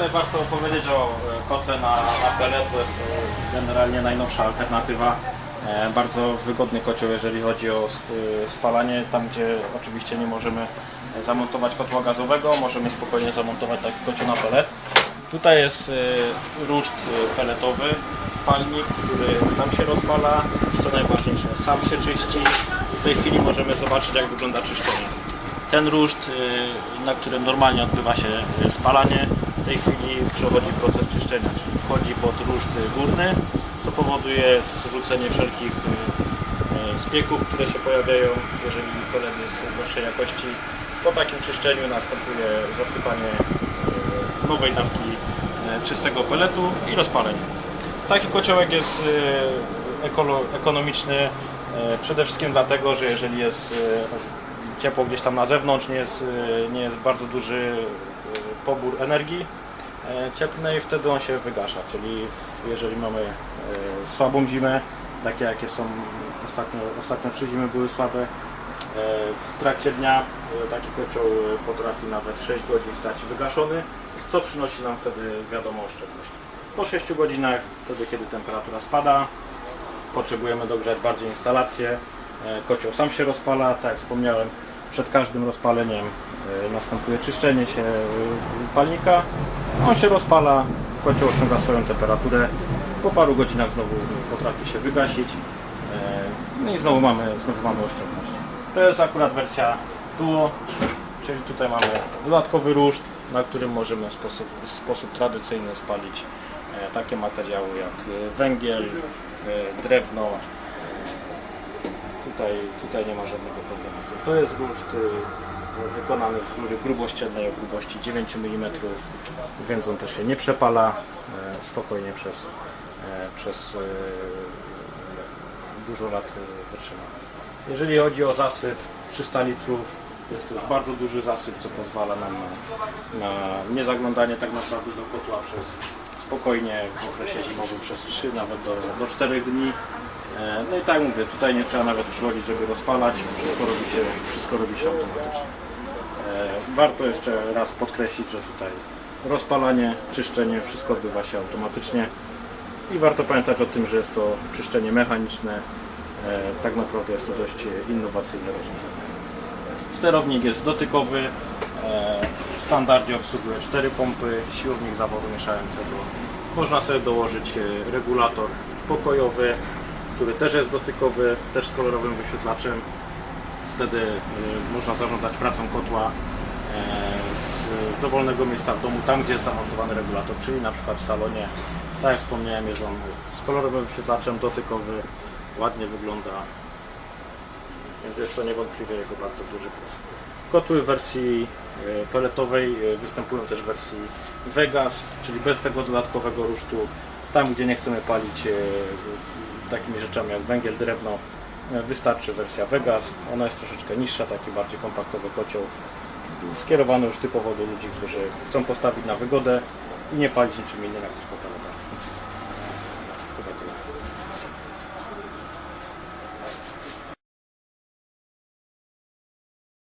Tutaj warto powiedzieć o e, kotle na, na pellet, bo jest to generalnie najnowsza alternatywa. E, Bardzo wygodny kocioł, jeżeli chodzi o e, spalanie. Tam, gdzie oczywiście nie możemy zamontować kotła gazowego, możemy spokojnie zamontować taki kocioł na pelet. Tutaj jest ruszt peletowy, palnik, który sam się rozpala, co najważniejsze, sam się czyści. W tej chwili możemy zobaczyć, jak wygląda czyszczenie. Ten ruszt, na którym normalnie odbywa się spalanie, w tej chwili przechodzi proces czyszczenia, czyli wchodzi pod ruszt górny, co powoduje zrzucenie wszelkich y, y, spieków, które się pojawiają, jeżeli pelet jest gorszej jakości. Po takim czyszczeniu następuje zasypanie y, nowej dawki czystego peletu i rozpalenie. Taki kociołek jest ekonomiczny przede wszystkim dlatego, że jeżeli jest ciepło gdzieś tam na zewnątrz, nie jest, nie jest bardzo duży pobór energii e, cieplnej, wtedy on się wygasza. Czyli jeżeli mamy e, słabą zimę, takie jakie są ostatnio, ostatnio trzy zimy były słabe, e, w trakcie dnia taki kocioł potrafi nawet 6 godzin stać wygaszony, co przynosi nam wtedy wiadomo oszczędność. Po 6 godzinach, wtedy kiedy temperatura spada, potrzebujemy dogrzać bardziej instalację. Kocioł sam się rozpala, tak jak wspomniałem, przed każdym rozpaleniem e, następuje czyszczenie się e, palnika. On się rozpala, kocioł osiąga swoją temperaturę. Po paru godzinach znowu potrafi się wygasić. E, No i znowu mamy, znowu mamy oszczędność. To jest akurat wersja Duo, czyli tutaj mamy dodatkowy ruszt, na którym możemy w sposób, w sposób tradycyjny spalić takie materiały jak węgiel, drewno, Tutaj, tutaj nie ma żadnego problemu. To jest ruszt y, wykonany w rury grubościennej o grubości 9 mm, więc on też się nie przepala e, spokojnie przez, e, przez e, dużo lat wytrzyma. Jeżeli chodzi o zasyp 300 litrów, jest to już bardzo duży zasyp, co pozwala nam na, na niezaglądanie tak naprawdę do kotła przez spokojnie w okresie zimowym przez 3 nawet do, do 4 dni. E, No i tak mówię, tutaj nie trzeba nawet przychodzić, żeby rozpalać, wszystko robi się, wszystko robi się automatycznie. E, Warto jeszcze raz podkreślić, że tutaj rozpalanie, czyszczenie, wszystko odbywa się automatycznie i warto pamiętać o tym, że jest to czyszczenie mechaniczne. E, Tak naprawdę jest to dość innowacyjne rozwiązanie. Sterownik jest dotykowy, w standardzie obsługuje 4 pompy, siłownik zawodu mieszającego. Można sobie dołożyć regulator pokojowy, który też jest dotykowy, też z kolorowym wyświetlaczem. Wtedy e, można zarządzać pracą kotła e, z dowolnego miejsca w domu, tam gdzie jest zamontowany regulator, czyli na przykład w salonie. Tak jak wspomniałem, jest on z kolorowym wyświetlaczem, dotykowy, ładnie wygląda, więc jest to niewątpliwie jego bardzo duży plus. Kotły w wersji e, peletowej e, występują też w wersji Vegas, czyli bez tego dodatkowego rusztu. Tam, gdzie nie chcemy palić takimi rzeczami jak węgiel, drewno, e, wystarczy wersja Vegas. Ona jest troszeczkę niższa, taki bardziej kompaktowy kocioł, skierowany już typowo do ludzi, którzy chcą postawić na wygodę i nie palić niczym innym jak tylko.